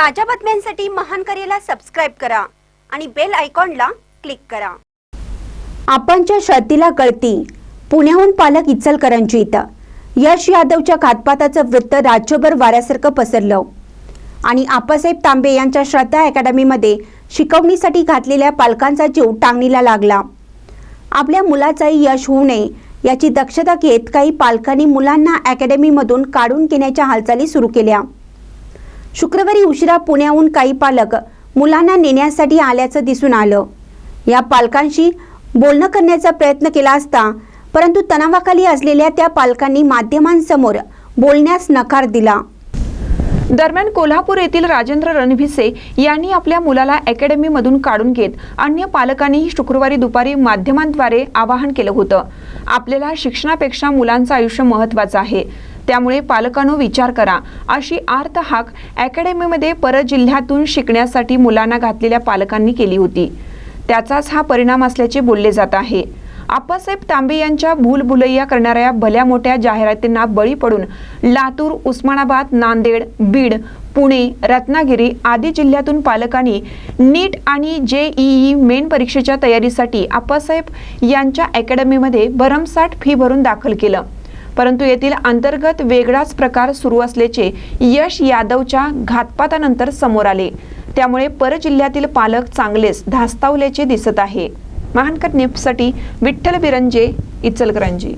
ताज्या बातम्यांसाठी महान करेला सबस्क्राईब करा आणि बेल आयकॉनला क्लिक करा. आपणच्या शर्तीला कळती पुण्याहून पालक इचलकरंजीत यश यादवच्या घातपाताचं वृत्त राज्यभर वाऱ्यासारखं पसरलं. आणि आप्पासाहेब तांबे यांच्या श्रद्धा अकॅडमीमध्ये शिकवणीसाठी घातलेल्या पालकांचा जीव टांगणीला लागला. आपल्या मुलाचाही यश होऊ नये याची दक्षता घेत काही पालकांनी मुलांना अकॅडमीमधून काढून घेण्याच्या हालचाली सुरू केल्या. शुक्रवारी उशिरा पुण्याहून काही पालक मुलांना नेण्यासाठी आल्याचं दिसून आलं. या पालकांशी बोलणं करण्याचा प्रयत्न केला असता परंतु तणावाखाली असलेल्या त्या पालकांनी माध्यमांसमोर बोलण्यास नकार दिला. दरम्यान कोल्हापूर येथील राजेंद्र रणभिसे यांनी आपल्या मुलाला अकॅडमीमधून काढून घेत अन्य पालकांनीही शुक्रवारी दुपारी माध्यमांद्वारे आवाहन केलं होतं. आपल्याला शिक्षणापेक्षा मुलांचं आयुष्य महत्वाचं आहे. त्यामुळे पालकांनो विचार करा. अशी आर्त हाक अकॅडमीमध्ये परजिल्ह्यातून शिकण्यासाठी मुलांना घातलेल्या पालकांनी केली होती. त्याचाच हा परिणाम असल्याचे बोलले जात आहे. आप्पासाहेब तांबे यांच्या भूलभुलैया करणाऱ्या भल्या मोठ्या जाहिरातींना बळी पडून लातूर उस्मानाबाद नांदेड बीड पुणे रत्नागिरी आदी जिल्ह्यातून पालकांनी नीट आणि जेईई मेन परीक्षेच्या तयारीसाठी आप्पासाहेब यांच्या अकॅडमीमध्ये भरमसाठ फी भरून दाखल केलं. परंतु येथील अंतर्गत वेगळाच प्रकार सुरू असल्याचे यश यादवच्या घातपातानंतर समोर आले. त्यामुळे परजिल्ह्यातील पालक चांगलेच धास्तावल्याचे दिसत आहे. महानकर निपसाठी विठ्ठल बिरंजे इचलकरंजी.